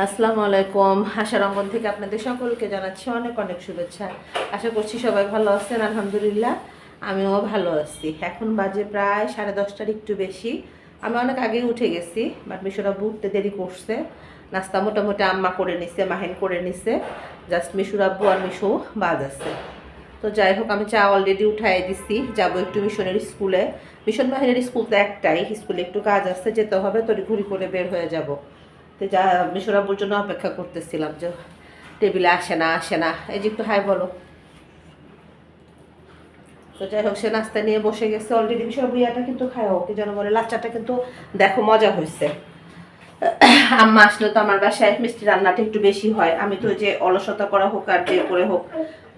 আসসালামু আলাইকুম। আশার অঙ্গন থেকে আপনাদের সকলকে জানাচ্ছি অনেক অনেক শুভেচ্ছা। আশা করছি সবাই ভালো আছেন, আলহামদুলিল্লাহ। আমিও ভালো আছি। এখন বাজে প্রায় সাড়ে দশটার একটু বেশি। আমি অনেক আগেই উঠে গেছি বাট মিশোরা উঠতে দেরি করছে। নাস্তা মোটামুটি আম্মা করে নিছে, মাহিন করে নিছে। জাস্ট মিশুর আব্বু আর মিশু বাজ আছে। তো যাই হোক, আমি চা অলরেডি উঠাই দিছি। যাব একটু মিশনের স্কুলে। মিশন বাহিনীর স্কুল তো একটাই। স্কুলে একটু কাজ আছে, যেতে হবে তড়ি ঘুরি করে বের হয়ে যাব। তো যা মিশরাবুর জন্য অপেক্ষা করতেছিলাম যে টেবিলে আসে না আসে না। এই যে একটু হাই বলো। তো যাই হোক, সে নাস্তা নিয়ে বসে গেছে। অলরেডি ইয়াটা কিন্তু খায় হোক যেন বলে, লাচ্চাটা কিন্তু দেখো মজা হয়েছে। আম্মা আসলে তো আমার বাসায় মিষ্টি রান্নাটা একটু বেশি হয়। আমি তো যে অলসতা করা হোক আর যে করে হোক,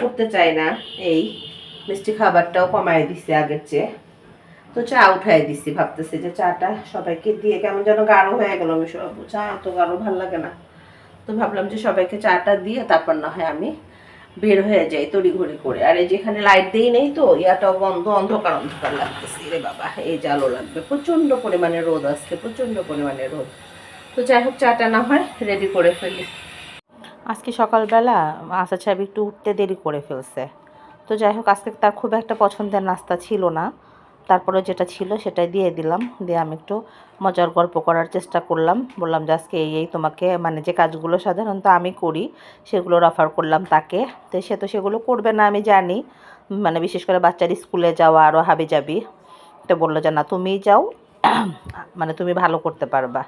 করতে চাই না। এই মিষ্টি খাবারটাও কমায় দিছে আগের চেয়ে। তো চা উঠাই দিছি, ভাবতেছি যে চাটা সবাইকে দিয়ে কেমন যেন গাঢ় হয়ে গেল। আমি সব চা তো গাঢ় ভালো লাগে না। তো ভাবলাম যে সবাইকে চাটা দিয়ে তারপর না হয় আমি বের হয়ে যাই তড়িঘড়ি করে। আর এই যেখানে লাইট দিই নেই তো, ইয়াটাও বন্ধ, অন্ধকার অন্ধকার লাগতেছে। রে বাবা, এই আলো লাগবে। প্রচণ্ড পরিমাণে রোদ আসছে প্রচণ্ড পরিমাণে রোদ। তো যাই হোক, চাটা না হয় রেডি করে ফেলি। আজকে সকালবেলা আসাদ সাহেব একটু উঠতে দেরি করে ফেলছে। তো যাই হোক, আজকে তার খুব একটা পছন্দের নাস্তা ছিল না। তারপরে যেটা ছিল সেটাই দিয়ে দিলাম। দিয়ে আমি একটু মজার গল্প করার চেষ্টা করলাম। বললাম যে আজকে এই এই তোমাকে মানে যে কাজগুলো সাধারণত আমি করি, সেগুলো রেফার করলাম তাকে। তো সে তো সেগুলো করবে না, আমি জানি। মানে বিশেষ করে বাচ্চার স্কুলে যাওয়া আরও হাবি যাবি তো বলল যে, না তুমিই যাও মানে তুমি ভালো করতে পারবা।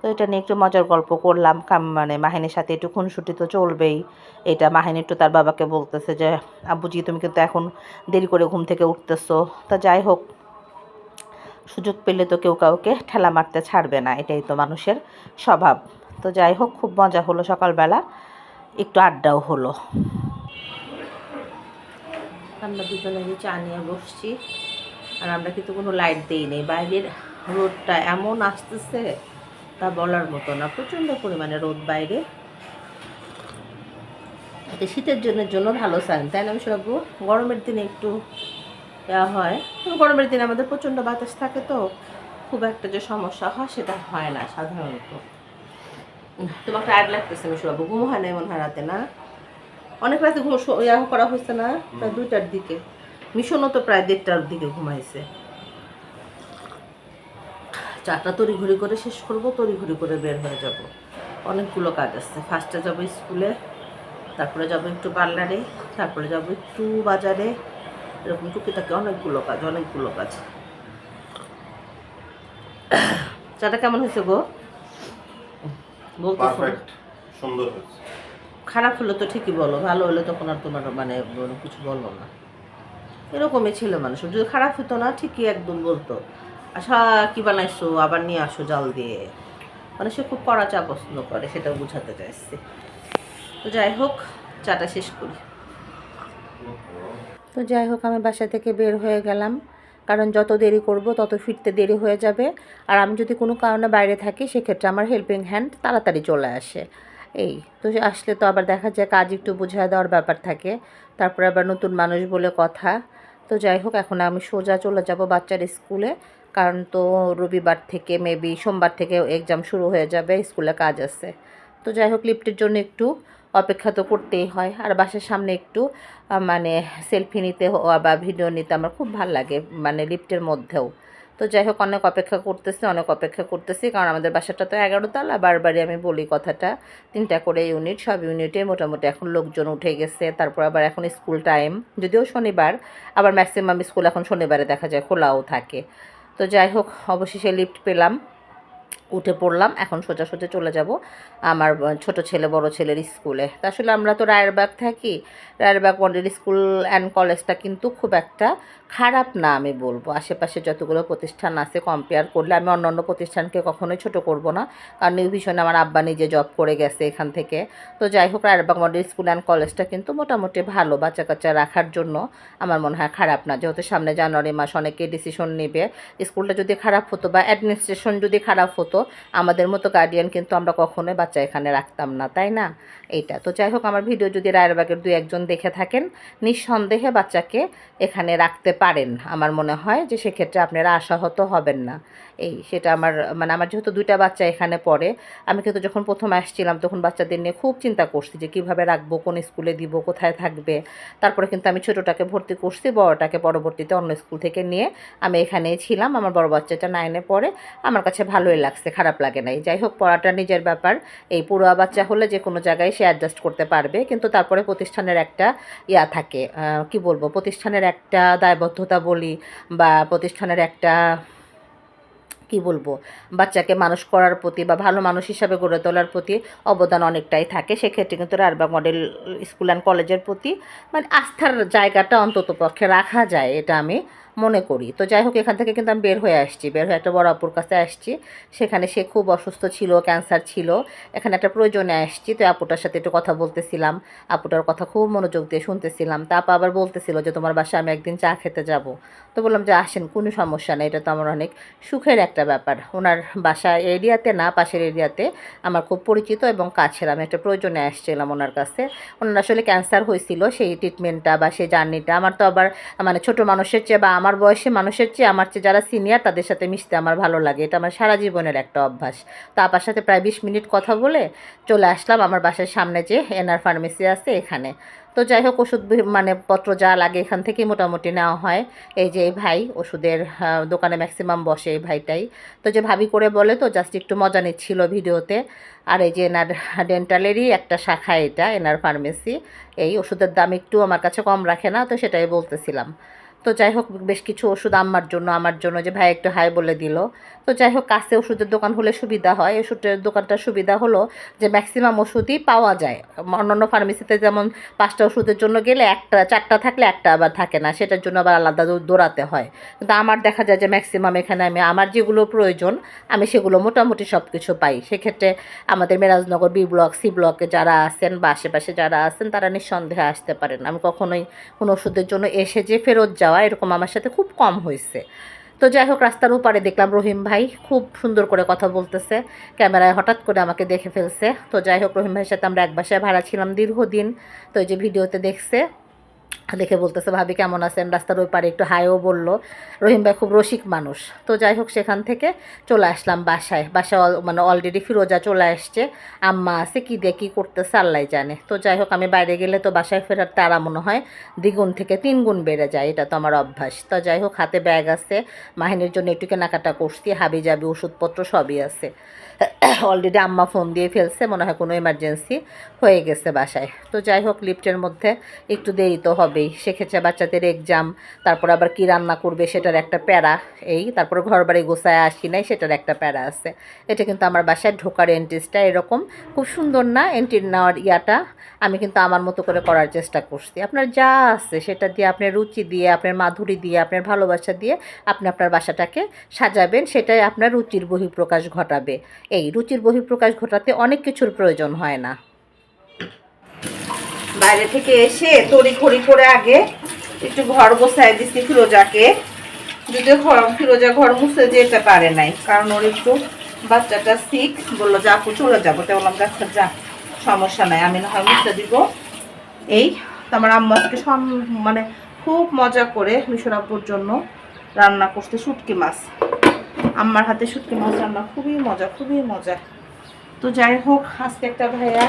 তো এটা নিয়ে একটু মজার গল্প করলাম। মানে মাহিনীর সাথে একটু খুনসুটি তো চলবেই। এটা মাহিনী একটু তার বাবাকে বলতেছে যে, আব্বুজি, তুমি কিন্তু এখন দেরি করে ঘুম থেকে উঠতেছো। তা যাই হোক সুযোগ পেলে তো কেউ কাউকে ঠেলা মারতে ছাড়বে না, এটাই তো মানুষের স্বভাব। তো যাই হোক, খুব মজা হলো সকালবেলা, একটু আড্ডাও হলো। আমরা দুজনে চা নিয়ে বসছি, আর আমরা কিন্তু কোনো লাইট দিই নেই। বাইরের রোদটা এমন আসতেছে, তা বলার মতো না। প্রচণ্ড পরিমাণে রোদ বাইরে। এতে শীতের জন্য জন্য ভালো সাইন তাই না আমি সব গরমের দিনে একটু দেওয়া হয়। গরমের দিনে আমাদের প্রচণ্ড বাতাস থাকে তো, খুব একটা যে সমস্যা হয় সেটা হয় না সাধারণত। তোমার টায়ার্ড লাগতেছে সব ঘুম হয় না মনে হয় রাতে, না? অনেক রাতে ঘুম ইয়া করা হয়েছে না? প্রায় দুইটার দিকে। মিশনও তো প্রায় দেড়টার দিকে ঘুমাইছে। চারটা তড়িঘড়ি করে শেষ করব, তড়িঘড়ি করে বের হয়ে যাব। অনেকগুলো কাজ আছে। ফার্স্টে যাব স্কুলে, তারপরে যাব একটু পার্লারে, তারপরে যাব একটু বাজারে এরকম টুকিটাকি অনেকগুলো কাজ অনেকগুলো কাজ। চাটা কেমন হয়েছে গো? সুন্দর হয়েছে। খারাপ হলে তো ঠিকই বলো ভালো হলে তখন আর তোমার মানে কিছু বলব না। এরকমই ছিল মানুষ যদি খারাপ হতো না ঠিকই একদম বলতো। আচ্ছা কি বানাইছো? আবার নিয়ে আসো জাল দিয়ে। মানে সে খুব কড়া চা পছন্দ করে সেটা বোঝাতে চাইছি। তো যাই হোক চাটা শেষ করি। তো যাই হোক, আমি বাসা থেকে বের হয়ে গেলাম। কারণ যত দেরি করব, তত ফিরতে দেরি হয়ে যাবে। আর আমি যদি কোনো কারণে বাইরে থাকি, সেক্ষেত্রে আমার হেল্পিং হ্যান্ড তাড়াতাড়ি চলে আসে। এই, তো আসলে তো আবার দেখা যায় কাজ একটু বুঝিয়ে দেওয়ার ব্যাপার থাকে। তারপরে আবার নতুন মানুষ বলে কথা। তো যাই হোক, এখন আমি সোজা চলে যাব বাচ্চার স্কুলে কারণ তো রবিবার থেকে মেবি সোমবার থেকে এক্সাম শুরু হয়ে যাবে স্কুলে কাজ আছে। তো যাই হোক লিফটের জন্য একটু অপেক্ষা তো করতেই হয়। আর বাসার সামনে একটু মানে সেলফি নিতে বা ভিডিও নিতে আমার খুব ভালো লাগে মানে লিফটের মধ্যেও। তো যাই হোক, অনেক অপেক্ষা করতেছি, অনেক অপেক্ষা করতেছি, কারণ আমাদের বাসাটা তো এগারো তালা বারবারই আমি বলি কথাটা, তিনটা করে ইউনিট সব ইউনিটে মোটামুটি এখন লোকজন উঠে গেছে, তারপর আবার এখন স্কুল টাইম যদিও শনিবার, আবার ম্যাক্সিমাম স্কুল এখন শনিবারে দেখা যায়, খোলাও থাকে। তো যাই হোক, অবশেষে লিফট পেলাম। উঠে পড়লাম, এখন সোজা সোজা চলে যাব আমার ছোট ছেলে, বড় ছেলের স্কুলে। আসলে আমরা তো রায়েরবাগ থাকি, রায়েরবাগ মডেল স্কুল অ্যান্ড কলেজটা কিন্তু খুব একটা খারাপ না আমি বলব। আশেপাশে যতগুলো প্রতিষ্ঠান আছে কম্পেয়ার করলে আমি অন্য অন্য প্রতিষ্ঠানকে কখনোই ছোট করব না। কারণ নিউ ভিশনে আমার আব্বা নিজে জব করে গেছে এখান থেকে। তো যাই হোক, রায়েরবাগ মডেল স্কুল অ্যান্ড কলেজটা কিন্তু মোটামুটি ভালো বাচ্চা কাচ্চা রাখার জন্য আমার মনে হয় খারাপ না। যেহেতু সামনে জানুয়ারি মাস অনেকে ডিসিশন নেবে, স্কুলটা যদি খারাপ হতো বা অ্যাডমিনিস্ট্রেশন যদি খারাপ হতো হতো আমাদের মতো গার্ডিয়ান কিন্তু আমরা কখনোই বাচ্চা এখানে রাখতাম না, তাই না? এইটা। তো যাই হোক, আমার ভিডিও যদি রায়েরবাগের দুই একজন দেখে থাকেন, নিঃসন্দেহে বাচ্চাকে এখানে রাখতে পারেন, আমার মনে হয় যে সেক্ষেত্রে আপনারা আশাহত হবেন না। এই সেটা আমার মানে আমার যেহেতু দুইটা বাচ্চা এখানে পড়ে, আমি কিন্তু যখন প্রথম আসছিলাম তখন বাচ্চাদের নিয়ে খুব চিন্তা করছি যে কীভাবে রাখব, কোন স্কুলে দিব, কোথায় থাকবে। তারপরে কিন্তু আমি ছোটোটাকে ভর্তি করছি, বড়টাকে পরবর্তীতে অন্য স্কুল থেকে নিয়ে আমি এখানেই ছিলাম। আমার বড় বাচ্চাটা নাইনে পড়ে, আমার কাছে ভালোই লাগছে। খারাপ লাগে নাই। যাই হোক, পড়াটা নিজের ব্যাপার। এই পুরোয়া বাচ্চা হলে যে কোনো জায়গায় সে অ্যাডজাস্ট করতে পারবে, কিন্তু তারপরে প্রতিষ্ঠানের একটা ইয়া থাকে। কি বলব? প্রতিষ্ঠানের একটা দায়বদ্ধতা বলি বা প্রতিষ্ঠানের একটা, কি বলব? বাচ্চাকে মানুষ করার প্রতি বা ভালো মানুষ হিসাবে গড়ে তোলার প্রতি অবদান অনেকটাই থাকে। সেক্ষেত্রে কিন্তু রারবাগ মডেল স্কুল অ্যান্ড কলেজের প্রতি মানে আস্থার জায়গাটা অন্তত পক্ষে রাখা যায়, এটা আমি মনে করি। তো যাই হোক, এখান থেকে কিন্তু আমি বের হয়ে আসছি। বের হয়ে একটা বড় আপুর কাছে আসছি। সেখানে সে খুব অসুস্থ ছিল ক্যান্সার ছিল। এখানে একটা প্রয়োজনে আসছি। তো আপুটার সাথে একটু কথা বলতেছিলাম। আপুটার কথা খুব মনোযোগ দিয়ে শুনতেছিলাম। তা আপা আবার বলতেছিল যে, তোমার বাসায় আমি একদিন চা খেতে যাব। তো বললাম যে, আসেন, কোনো সমস্যা নেই। এটা তো আমার অনেক সুখের একটা ব্যাপার। ওনার বাসা এরিয়াতে না, পাশের এরিয়াতে আমার খুব পরিচিত এবং কাছের। আমি একটা প্রয়োজনে আসছিলাম ওনার কাছে। ওনার আসলে ক্যান্সার হয়েছিল। সেই ট্রিটমেন্টটা বা সেই জার্নিটা আমার তো আবার মানে ছোট মানুষের চেয়ে বা আমার বয়সে মানুষের চেয়ে আমার চেয়ে যারা সিনিয়র তাদের সাথে মিশতে আমার ভালো লাগে। এটা আমার সারা জীবনের একটা অভ্যাস। তো আপার সাথে প্রায় বিশ মিনিট কথা বলে চলে আসলাম আমার বাসার সামনে যে এনআর ফার্মেসি আছে এখানে। তো যাই হোক, ওষুধ মানে পত্র যা লাগে এখান থেকেই মোটামুটি নেওয়া হয়। এই যে এই ভাই ওষুধের দোকানে ম্যাক্সিমাম বসে এই ভাইটাই। তো যে ভাবি করে বলে তো জাস্ট একটু মজা নিচ্ছিল ভিডিওতে। আর এই যে এনার ডেন্টালেরই একটা শাখা এটা, এনার ফার্মেসি। এই ওষুধের দাম একটু আমার কাছে কম রাখে না, তো সেটাই বলতেছিলাম। তো যাই হোক, বেশ কিছু ওষুধ আম্মার জন্য, আমার জন্য, যে ভাই একটু হাই বলে দিল। তো যাই হোক, কাছে ওষুধের দোকান হলে সুবিধা হয়। ওষুধের দোকানটার সুবিধা হলো যে ম্যাক্সিমাম ওষুধই পাওয়া যায়। অন্যান্য ফার্মেসিতে যেমন পাঁচটা ওষুধের জন্য গেলে একটা, চারটা থাকলে একটা আবার থাকে না, সেটার জন্য আবার আলাদা দৌড়াতে হয়। কিন্তু আমার দেখা যায় যে ম্যাক্সিমাম এখানে আমি, আমার যেগুলো প্রয়োজন, আমি সেগুলো মোটামুটি সব কিছু পাই। সেক্ষেত্রে আমাদের মেরাজনগর, বি ব্লক, সি ব্লকে যারা আছেন বা আশেপাশে যারা আছেন, তারা নিঃসন্দেহে আসতে পারেন। আমি কখনোই কোনো ওষুধের জন্য এসে যে ফেরত যাওয়া এরকম আমার সাথে খুব কম হয়েছে। তো যাই হোক, রাস্তার উপারে দেখলাম রহিম ভাই খুব সুন্দর করে কথা বলতেছে। ক্যামেরায় হঠাৎ করে আমাকে দেখে ফেলছে। তো যাই হোক, রহিম ভাইয়ের সাথে আমরা এক বাসায় ভাড়া ছিলাম দীর্ঘদিন। তো এই যে ভিডিওতে দেখছে দেখে বলতেছে, ভাবি কেমন আছেন? রাস্তার ওই পারে একটু হাইও বলল, রহিম ভাই খুব রসিক মানুষ। তো যাই হোক, সেখান থেকে চলে আসলাম বাসায়। বাসায় মানে অলরেডি ফিরোজা চলে আসছে, আম্মা আছে, কী দিয়ে কী করতেছে আল্লাহ জানে। তো যাই হোক, আমি বাইরে গেলে তো বাসায় ফেরার তারা মনে হয়, দ্বিগুণ থেকে তিন গুণ বেড়ে যায়, এটা তো আমার অভ্যাস। তো যাই হোক, হাতে ব্যাগ আছে, মাহিনের জন্য একটু কেনাকাটা করছি হাবি জাবি ওষুধপত্র সবই আছে। অলরেডি আম্মা ফোন দিয়ে ফেলছে, মনে হয় কোনো এমার্জেন্সি হয়ে গেছে বাসায়। তো যাই হোক লিফটের মধ্যে একটু দেরি তো হবেই। সেক্ষেত্রে বাচ্চাদের এক্সাম তারপর আবার কি রান্না করবে সেটার একটা প্যারা, এই তারপর ঘর বাড়ি গোছায় আসি নাই, সেটার একটা প্যারা আছে। এটা কিন্তু আমার বাসায় ঢোকার এন্ট্রিসটা এরকম। খুব সুন্দর না এন্ট্রি নেওয়ার ইয়াটা? আমি কিন্তু আমার মতো করে করার চেষ্টা করছি। আপনার যা আছে, সেটা দিয়ে আপনার রুচি দিয়ে, আপনার মাধুরী দিয়ে, আপনার ভালোবাসা দিয়ে আপনি আপনার বাসাটাকে সাজাবেন, সেটাই আপনার রুচির বহিঃপ্রকাশ ঘটাবে। এই রুচির বহিঃপ্রকাশ ঘটাতে অনেক কিছুর প্রয়োজন হয় না। বাইরে থেকে এসে তড়ি খড়ি করে আগে একটু ঘর গোছায় দিচ্ছি ফিরোজাকে। যদিও ঘর ফিরোজা ঘর মুছে যেতে পারে নাই, কারণ ওর একটু বাচ্চাটা সিক বলল, যা আপু, চলে যাব। তো বললাম আচ্ছা যা, সমস্যা নাই, আমি না হয় মুছে দিব। এই তো আমার সম- মানে খুব মজা করে মিশরাব্বুর জন্য রান্না করতে শুটকি মাছ। আম্মার হাতে শুটকি মাছ রান্না খুবই মজা খুবই মজা। তো যাই হোক, আজকে একটা ভাইয়া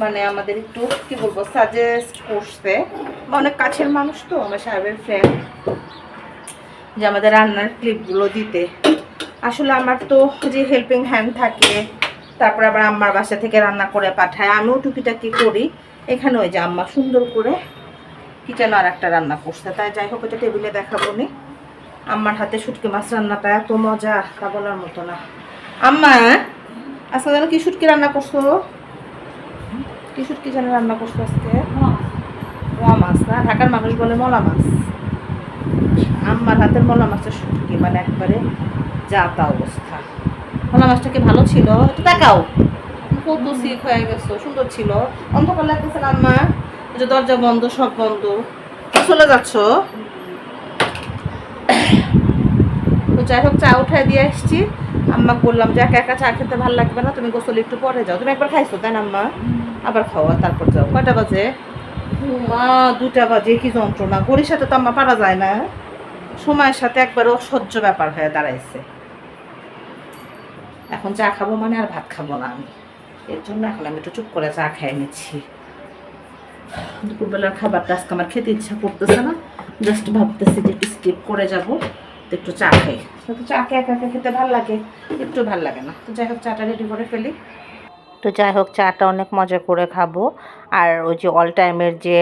মানে আমাদের একটু, কি বলব সাজেস্ট করছে। বা অনেক কাছের মানুষ তো, আমার সাহেবের ফ্রেন্ড যে আমাদের রান্নার ক্লিপগুলো দিতে। আসলে আমার তো যে হেল্পিং হ্যান্ড থাকে, তারপর আবার আম্মার বাসা থেকে রান্না করে পাঠায়, আমিও টুকিটাকি করি। এখানে ওই যে আম্মা সুন্দর করে কিচেন আর একটা রান্না করছে। তাই যাই হোক, ওটা টেবিলে দেখাবো নি আম্মার হাতে শুটকি মাছ রান্নাটা এত মজা, তা বলার মতো না। আম্মা, আজকে যেন কি শুটকি রান্না করছ? কি শুটকি যেন রান্না করছ আজকে? মোয়া মাছ না? ঢাকার মানুষ বলে মলা মাছ। আম্মার হাতের মলা মাছের শুটকি মানে একবারে যা তা অবস্থা। মলা মাছটা কি ভালো ছিল? একটু দেখাও। কত সিক হয়ে গেছো, সুন্দর ছিল। অন্ধকার লাগতেছে না আম্মা? যে দরজা বন্ধ, সব বন্ধ। চলে যাচ্ছ? তো যাই হোক চা উঠায় দিয়ে আসছি। আম্মা বললাম যে একা একা চা খেতে ভালো লাগবে না তুমি গোসল একটু পরে যাও। তুমি একবার খাইছো তাই না আম্মা? আবার খাও তারপর যাও। কয়টা বাজে? মা দুটা বাজে কি যন্ত্রণা। ঘড়ির সাথে তো আম্মা পারা যায় না। সময়ের সাথে একবার অসহ্য ব্যাপার হয়ে দাঁড়াইছে। এখন চা খাব মানে আর ভাত খাব না আমি। এর জন্য এখন আমি একটু চুপ করে চা খেয়ে নিচ্ছি। দুপুরবেলার খাবারটা আজকে আমার খেতে ইচ্ছা করতেছে না। জাস্ট ভাবতেছি যে একটু স্কিপ করে যাব, তো একটু চা খাই। তো চা কে একা একা খেতে ভালো লাগে? একটু ভালো লাগে না। তো যাই হোক, চাটা রেডি করে ফেলি। তো যাই হোক, চাটা অনেক মজা করে খাব। আর ওই যে অল টাইমের যে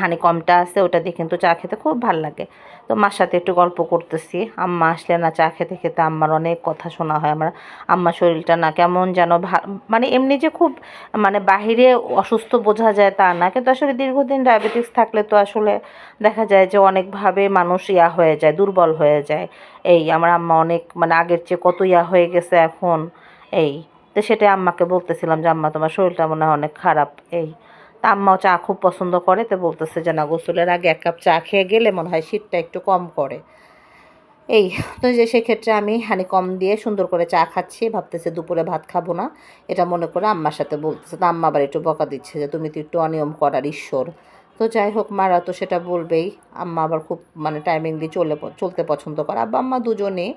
হানি কমটা আছে, ওটা দিয়ে কিন্তু চা খেতে খুব ভালো লাগে। তো মার সাথে একটু গল্প করতেছি। আম্মা আসলে না চা খেতে খেতে আম্মার অনেক কথা শোনা হয় আমার। আম্মার শরীরটা না কেমন যেন মানে এমনি যে খুব মানে বাহিরে অসুস্থ বোঝা যায় তা না। কিন্তু আসলে দীর্ঘদিন ডায়াবেটিস থাকলে তো আসলে দেখা যায় যে অনেকভাবে মানুষ ইয়া হয়ে যায়, দুর্বল হয়ে যায়। এই আমার আম্মা অনেক মানে আগের চেয়ে কত ইয়া হয়ে গেছে এখন, এই। তো সেটাই আম্মাকে বলতেছিলাম যে, আম্মা, তোমার শরীরটা মনে হয় অনেক খারাপ। এই। তা আম্মাও চা খুব পছন্দ করে, তো বলতেছে যে, না গোসলের আগে এক কাপ চা খেয়ে গেলে মনে হয় শীতটা একটু কম করে। এই, তো যে, সেক্ষেত্রে আমি হানি কম দিয়ে সুন্দর করে চা খাচ্ছি, ভাবতেছে দুপুরে ভাত খাব না। এটা মনে করে আম্মার সাথে বলতেছে, তো আম্মা আবার একটু বকা দিচ্ছে যে, তুমি তো একটু অনিয়ম করার ঈশ্বর। তো যাই হোক, মারা তো সেটা বলবেই। আম্মা আবার খুব মানে টাইমিং দিয়ে চলে চলতে পছন্দ করে। আব্বা, আম্মা দুজনেই,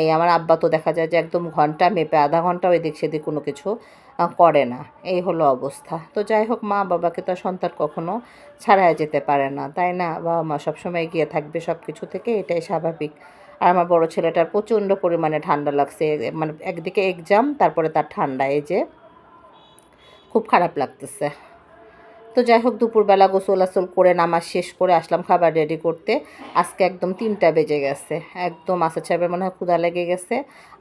এই আমার আব্বা তো দেখা যায় যে, একদম ঘণ্টা মেপে আধা ঘন্টাও এদিক সেদিক কোনো কিছু। করে না। এই হলো অবস্থা। তো যাই হোক, মা বাবাকে তো সন্তান কখনো ছাড়াই যেতে পারে না, তাই না? বাবা মা সবসময় গিয়ে থাকবে সব কিছু থেকে, এটাই স্বাভাবিক। আর আমার বড় ছেলেটার প্রচণ্ড পরিমাণে ঠান্ডা লাগছে মানে একদিকে এক্সাম তারপরে তার ঠান্ডা। এই যে, খুব খারাপ লাগতেছে। তো যাই হোক, দুপুরবেলা গোসল আসল করে নামাজ শেষ করে আসলাম খাবার রেডি করতে। আজকে একদম তিনটা বেজে গেছে। একদম আসা সাহেবের মনে হয় ক্ষুধা লেগে গেছে।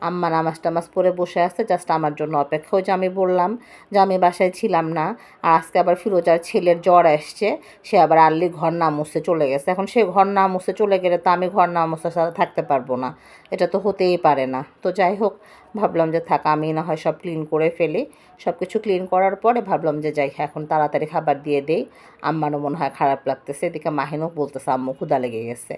আম্মা নামাজ টামাজ পরে বসে আছে জাস্ট আমার জন্য অপেক্ষা। ওই যে আমি বললাম যে আমি বাসায় ছিলাম না, আর আজকে আবার ফিরোজার ছেলের জ্বর আসছে, সে আবার আর্লি ঘর না মুছে চলে গেছে। এখন সে ঘর না মুছে চলে গেলে তো আমি ঘর না সাথে থাকতে পারব না। এটা তো হতেই পারে না। তো যাই হোক ভাবলাম যে থাক, আমি না হয় সব ক্লিন করে ফেলি। সব কিছু ক্লিন করার পরে ভাবলাম যে যাই এখন তাড়াতাড়ি খাবার দিয়ে দেই। আম্মারও মনে হয় খারাপ লাগতেছে, এদিকে মাহিনও বলতেছে, আম্মু ক্ষুদা লেগে গেছে।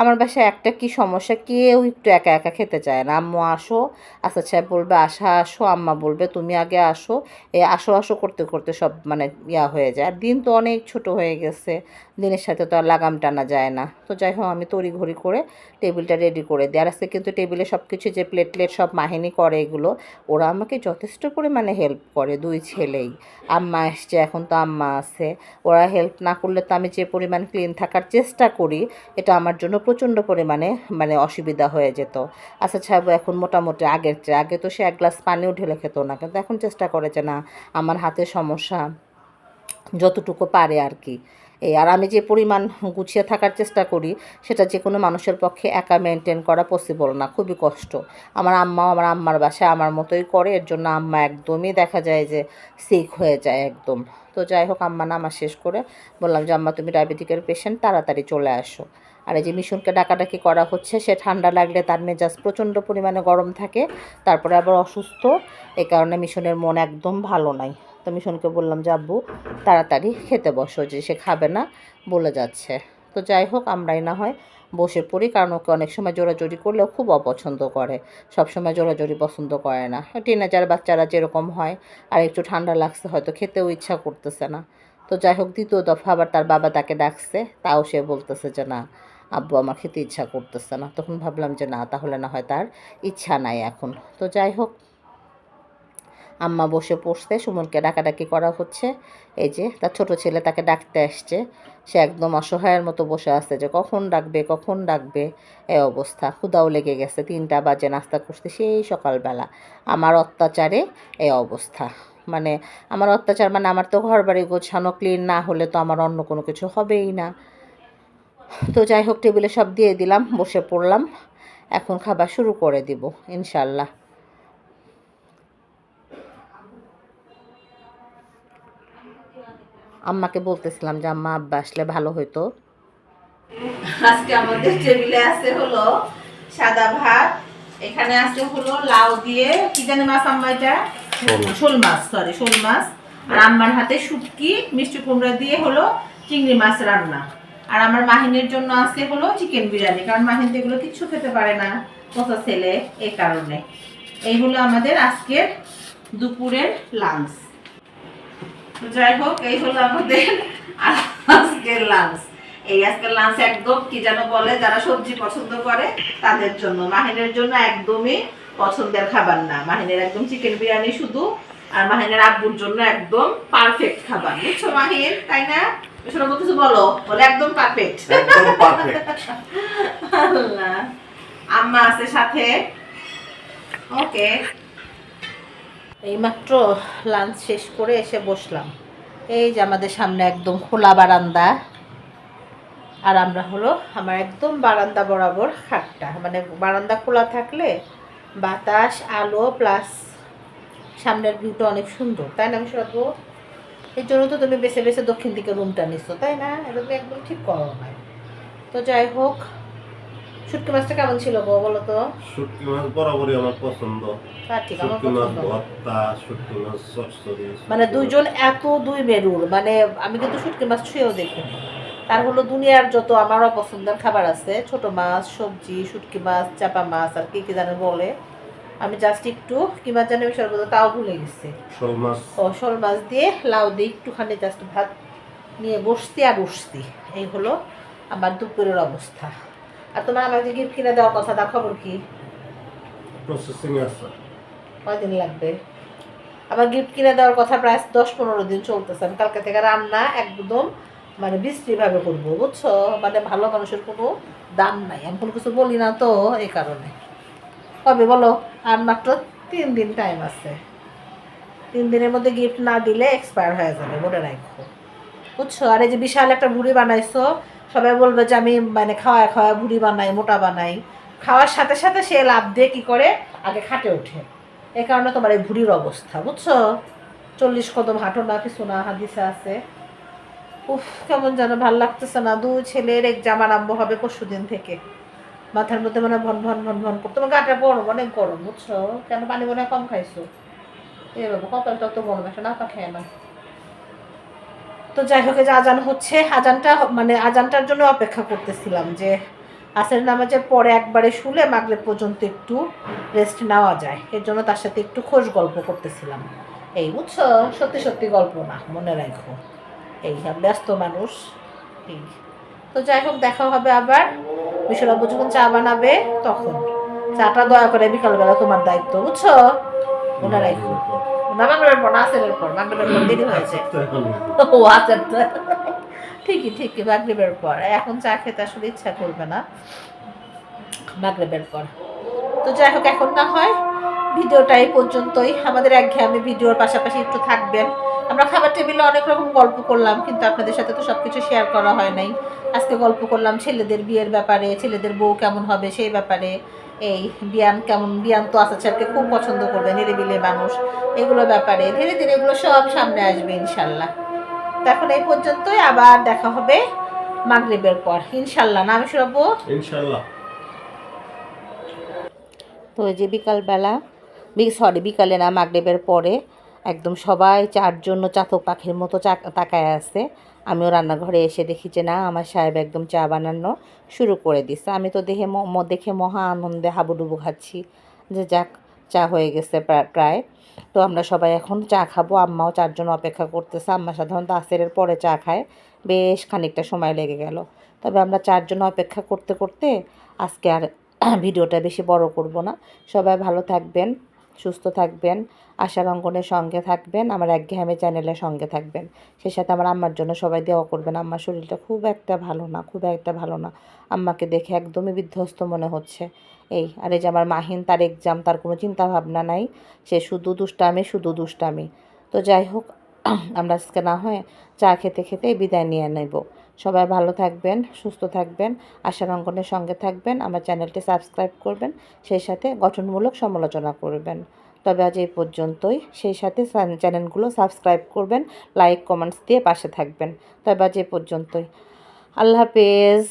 আমার বাসায় একটা কি সমস্যা? কেউ একটু একা একা খেতে চায় না। আম্মু আসো আসাদ সাহেব বলবে আশা আসো, আম্মা বলবে, তুমি আগে আসো। এই আসো আসো করতে করতে সব মানে ইয়া হয়ে যায়। আর দিন তো অনেক ছোট হয়ে গেছে, দিনের সাথে তো আর লাগাম টানা যায় না। তো যাই হোক, আমি তড়ি ঘড়ি করে টেবিলটা রেডি করে দিই। আর আজকে কিন্তু টেবিলে সব কিছু যে প্লেট প্লেট সব মাহিনী করে এগুলো, ওরা আমাকে যথেষ্ট পরিমাণে হেল্প করে দুই ছেলেই। আম্মা এসছে, এখন তো আম্মা আছে। ওরা হেল্প না করলে তো আমি যে পরিমাণ ক্লিন থাকার চেষ্টা করি, এটা আমার জন্য প্রচণ্ড পরিমাণে মানে অসুবিধা হয়ে যেত। আচ্ছা সাহেব এখন মোটামুটি আগের চেয়ে, আগে তো সে এক গ্লাস পানিও ঢেলে খেত না, কিন্তু এখন চেষ্টা করে যে না, আমার হাতে সমস্যা যতটুকু পারে আর কি। এই, আর আমি যে পরিমাণ গুছিয়ে থাকার চেষ্টা করি, সেটা যে কোনো মানুষের পক্ষে একা মেনটেন করা পসিবল না, খুবই কষ্ট। আমার আম্মাও আমার আম্মার বাসায় আমার মতোই করে, এর জন্য আম্মা একদমই দেখা যায় যে সিক হয়ে যায় একদম। তো যাই হোক, আম্মা নামা শেষ করে বললাম যে, আম্মা, তুমি ডায়াবেটিকের পেশেন্ট তাড়াতাড়ি চলে আসো। আর এই যে মিশনকে ডাকাডাকি করা হচ্ছে, সে ঠান্ডা লাগলে তার মেজাজ প্রচণ্ড পরিমাণে গরম থাকে, তারপরে আবার অসুস্থ এই কারণে মিশনের মন একদম ভালো নাই। তো মিশনকে বললাম, যে আব্বু, তাড়াতাড়ি খেতে বসো, যে সে খাবে না, বলে যাচ্ছে। তো যাই হোক, আমরাই না হয় বসে পড়ি, কারণ ওকে অনেক সময় জোরাজোরি করলেও খুব অপছন্দ করে। সব সময় জোরাজোরি পছন্দ করে না। টিনেজার বাচ্চারা যেরকম হয়, আর একটু ঠান্ডা লাগছে, হয়তো খেতেও ইচ্ছা করতেছে না। তো যাই হোক, দ্বিতীয় দফা আবার তার বাবা তাকে ডাকছে, তাও সে বলতেছে যে না। আব্বু আমার খেতে ইচ্ছা করতেছে না। তখন ভাবলাম যে না, তাহলে না হয় তার ইচ্ছা নাই এখন। তো যাই হোক, আম্মা বসে পড়ছে, সুমনকে ডাকাডাকি করা হচ্ছে। এই যে, তার ছোট ছেলে তাকে ডাকতে আসছে। সে একদম অসহায়ের মতো বসে আছে যে, কখন ডাকবে কখন ডাকবে, এ অবস্থা। ক্ষুদাও লেগে গেছে, তিনটা বাজে নাস্তা করতে সেই সকালবেলা। আমার অত্যাচারে এ অবস্থা। মানে আমার অত্যাচার মানে আমার তো ঘর বাড়ি গোছানো ক্লিন না হলে তো আমার অন্য কোনো কিছু হবেই না। তো যাই হোক টেবিলে সব দিয়ে দিলাম বসে পড়লাম। এখন খাবার শুরু করে দিব ইনশাল্লাহ আম্মাকে বলতেছিলাম যে আম্মা আব্বা আসলে ভালো হতো আজকে আমাদের টেবিলে আছে হলো সাদা ভাত এখানে আছে হলো লাউ দিয়ে কি জানি মাছ আম্মা এটা? শোল মাছ। সরি শোল মাছ। আর আম্মার হাতে শুটকি মিষ্টি কুমড়া দিয়ে হলো চিংড়ি মাছ রান্না। আর আমার মাহিনের জন্য আছে হলো চিকেন বিরিয়ানি, কারণ মাহিন তো এগুলো কিচ্ছু খেতে পারে না পচা ছেলে এই কারণে। এই হলো আমাদের আজকের দুপুরের লাঞ্চ যাই হোক, এই হলো আমাদের আজকের লাঞ্চ এই আজকের লাঞ্চ একদম কি যেন বলে, যারা সবজি পছন্দ করে, তাদের জন্য। মাহিনের জন্য একদমই পছন্দের খাবার না। মাহিনের একদম চিকেন বিরিয়ানি শুধু আর মাহিনের আব্বুর জন্য একদম পারফেক্ট খাবার। বুঝছ মাহিন? তাই না? শোনো কিছু বলো। বলে একদম পারফেক্ট একদম পারফেক্ট আল্লাহ। আম্মা আছে সাথে। ওকে। এইমাত্র লাঞ্চ শেষ করে এসে বসলাম। এই যে আমাদের সামনে একদম খোলা বারান্দা। আর আমরা হলো আমার একদম বারান্দা বরাবর খাটটা। মানে বারান্দা খোলা থাকলে বাতাস আলো প্লাস সামনের ভিউটা অনেক সুন্দর তাই না আমি সরবো এই জন্য তো তুমি বেছে বেছে দক্ষিণ দিকে রুমটা নিচ্ছ তাই না? এটা তুমি একদম ঠিক করো নাই। তো যাই হোক শুটকি মাছটা কেমন ছিল গো বলো তো? শুটকি মাছ বরাবরই আমার পছন্দ। আমার শুটকি মাছ ভর্তা শুটকি মাছ চচ্চড়ি মানে দুইজন এত দুই মেরুর মানে আমি কিন্তু শুটকি মাছ ছুঁয়েও দেখিনি। তার হলো দুনিয়ার যত আমারও পছন্দের খাবার আছে ছোট মাছ সবজি শুটকি মাছ চাপা মাছ আর কি কি জানে বলে। আমি জাস্ট একটু কি মাছ জানি আমি সর্বদা তাও ভুলে গেছি। শোল মাছ। ও শোল মাছ দিয়ে লাউ দিয়ে একটুখানি জাস্ট ভাত নিয়ে বসছি আর উঠছি এই হলো আমার দুপুরের অবস্থা। আর তোমার আমাকে গিফট কিনে দেওয়ার কথা তার খবর কি? প্রসেসিং আছে। কয়দিন লাগবে? আবার গিফট কিনে দেওয়ার কথা প্রায় দশ পনেরো দিন চলতেছে। আমি কালকে থেকে রান্না একদম মানে বিশ্রীভাবে করব বুঝছ? মানে ভালো মানুষের কোনো দাম নাই। আমি কোনো কিছু বলি না তো এই কারণে। কবে বলো? আর মাত্র তিন দিন টাইম আছে। তিন দিনের মধ্যে গিফট না দিলে এক্সপায়ার হয়ে যাবে, মনে রাখো। বুঝছ? আর এই যে বিশাল একটা ভুড়ি বানাইছো, সবাই বলবে যে আমি মানে খাওয়া খাওয়া ভুড়ি বানাই, মোটা বানাই। খাওয়ার সাথে সাথে সে লাভ দিয়ে কী করে? আগে খাটে ওঠে। এই কারণে তোমার এই ভুড়ির অবস্থা, বুঝছ? চল্লিশ কদম হাঁটো না, কিছু না, হাদিসে আছে। উফ, কেমন যেন ভালো লাগতেছে না। দু ছেলের এক্সাম আরম্ভ হবে পরশু দিন থেকে। মাথার মধ্যে মানে ভন ভন ভন ভন করতো তোমার গাটা গরম অনেক গরম, বুঝছ? কেন পানি মনে কম খাইছো? এ বাবা, কপালটা তো গরম একটা না খায় না তো যাই হোক যে আজান হচ্ছে, আজানটা মানে আজানটার জন্য অপেক্ষা করতেছিলাম যে আসের নামাজের পরে একবারে শুলে মাগরেব পর্যন্ত একটু রেস্ট নেওয়া যায়। এর জন্য তার সাথে একটু খোঁজ গল্প করতেছিলাম। এই বুঝছ? সত্যি সত্যি গল্প না, মনে রাখো। এই, ব্যস্ত মানুষ। এই। তো যাই হোক, দেখা হবে আবার। বিশ্বরাব্বু যখন চা বানাবে তখন। চাটা দয়া করে বিকালবেলা তোমার দায়িত্ব বুঝছ? রাখো না পর পর পর দেরি হয়েছে। ও আচ্ছা আচ্ছা। ঠিকই ঠিকই মাগরিবের পর। এখন চা খেতে আসলে ইচ্ছা করবে না মাগরিবের পর। তো যাই হোক এখন না হয় ভিডিওটা এই পর্যন্তই। আমাদের একঘেয়েমি ভিডিওর পাশাপাশি একটু থাকবেন। আমরা খাবার টেবিলে অনেক রকম গল্প করলাম কিন্তু আপনাদের সাথে তো সব কিছু শেয়ার করা হয় নাই। আজকে গল্প করলাম ছেলেদের বিয়ের ব্যাপারে ছেলেদের বউ কেমন হবে সেই ব্যাপারে। এই বিয়ান কেমন বিয়ান তো আসার ছেলেকে খুব পছন্দ করবে নিরিবিলে মানুষ। এগুলো ব্যাপারে ধীরে ধীরে এগুলো সব সামনে আসবে ইনশাল্লাহ। তো এখন এই পর্যন্তই আবার দেখা হবে মাগরিবের পর ইনশাল্লাহ। না আমি শুনব? ইনশাল্লাহ। তো যে বিকালবেলা সরি বিকালে না মাগরেবের পরে একদম সবাই চার জন্য চাতক পাখির মতো তাকায় আছে। আমিও রান্নাঘরে এসে দেখি যে, না, আমার সাহেব একদম চা বানানো শুরু করে দিছে। আমি তো দেখে দেখে মহা আনন্দে হাবুডুবু খাচ্ছি। যে যাক, চা হয়ে গেছে প্রা- প্রায়। তো আমরা সবাই এখন চা খাব। আম্মাও চারজন অপেক্ষা করতেছে। আম্মা সাধারণত আসেরের পরে চা খায়। বেশ খানিকটা সময় লেগে গেল। তবে আমরা চারজন অপেক্ষা করতে করতে আজকে আর ভিডিওটা বেশি বড় করব না। সবাই ভালো থাকবেন। সুস্থ থাকবেন, আশার অঙ্গনের সঙ্গে থাকবেন, আমার একঘেয়েমি চ্যানেলের সঙ্গে থাকবেন। সে সাথে আমার আম্মার জন্য সবাই দেওয়া করবেন আম্মার শরীরটা খুব একটা ভালো না, খুব একটা ভালো না। আম্মাকে দেখে একদমই বিধ্বস্ত মনে হচ্ছে। এই, আর এই যে আমার মাহিন, তার এক্সাম তার কোনো চিন্তা ভাবনা নাই। সে শুধু দুষ্টামি শুধু দুষ্টামি। তো যাই হোক, আমরা আজকে না হয় চা খেতে খেতে বিদায় নিয়ে নেব। সবাই ভালো থাকবেন, সুস্থ থাকবেন, আশার অঙ্গনের সঙ্গে থাকবেন, আমার চ্যানেলটি সাবস্ক্রাইব করবেন, সেই সাথে গঠনমূলক সমালোচনা করবেন। তবে আজ এই পর্যন্তই, সেই সাথে চ্যানেলগুলো সাবস্ক্রাইব করবেন, লাইক, কমেন্টস দিয়ে পাশে থাকবেন। তবে আজ এই পর্যন্তই। আল্লাহ হাফেজ।